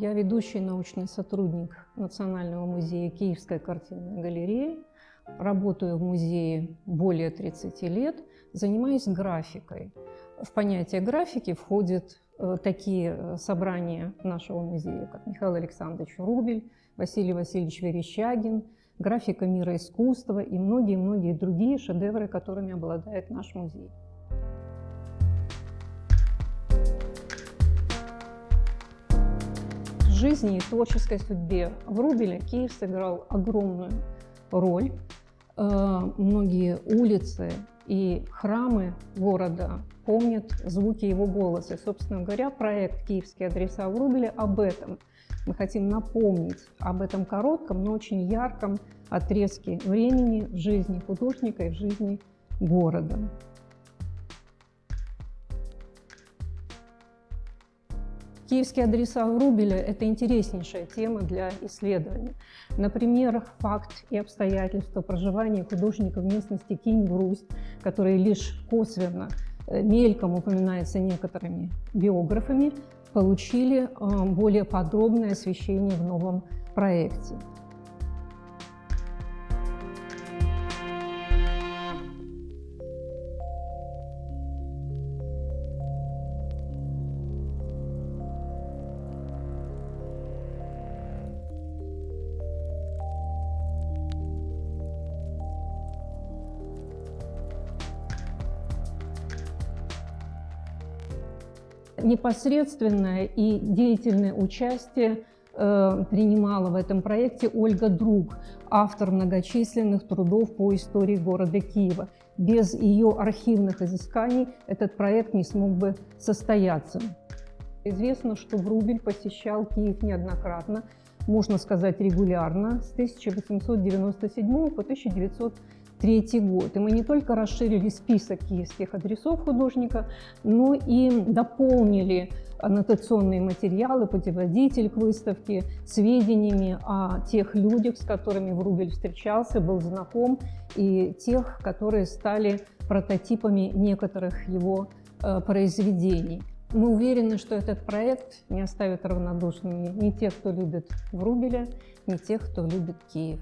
Я ведущий научный сотрудник Национального музея Киевской картинной галереи. Работаю в музее более 30 лет, занимаюсь графикой. В понятие графики входят э, такие э, собрания нашего музея, как Михаил Александрович Рубель, Василий Васильевич Верещагин, графика мира искусства и многие-многие другие шедевры, которыми обладает наш музей. Жизни и творческой судьбе Врубеля Киев сыграл огромную роль. Э, Многие улицы и храмы города помнят звуки его голоса. Собственно говоря, проект «Киевские адреса Врубеля» об этом. Мы хотим напомнить об этом коротком, но очень ярком отрезке времени в жизни художника и в жизни города. Киевские адреса Врубеля – это интереснейшая тема для исследования. Например, факт и обстоятельства проживания художника в местности Кинь-Грусть, которые лишь косвенно, э, мельком упоминаются некоторыми биографами, получили э, более подробное освещение в новом проекте. Непосредственное и деятельное участие э, принимала в этом проекте Ольга Друг, автор многочисленных трудов по истории города Киева. Без ее архивных изысканий этот проект не смог бы состояться. Известно, что Врубель посещал Киев неоднократно, можно сказать регулярно, с 1897 по 1903 год. И мы не только расширили список киевских адресов художника, но и дополнили аннотационные материалы, путеводитель к выставке, сведениями о тех людях, с которыми Врубель встречался, был знаком, и тех, которые стали прототипами некоторых его э, произведений. Мы уверены, что этот проект не оставит равнодушными ни тех, кто любит Врубеля, ни тех, кто любит Киев.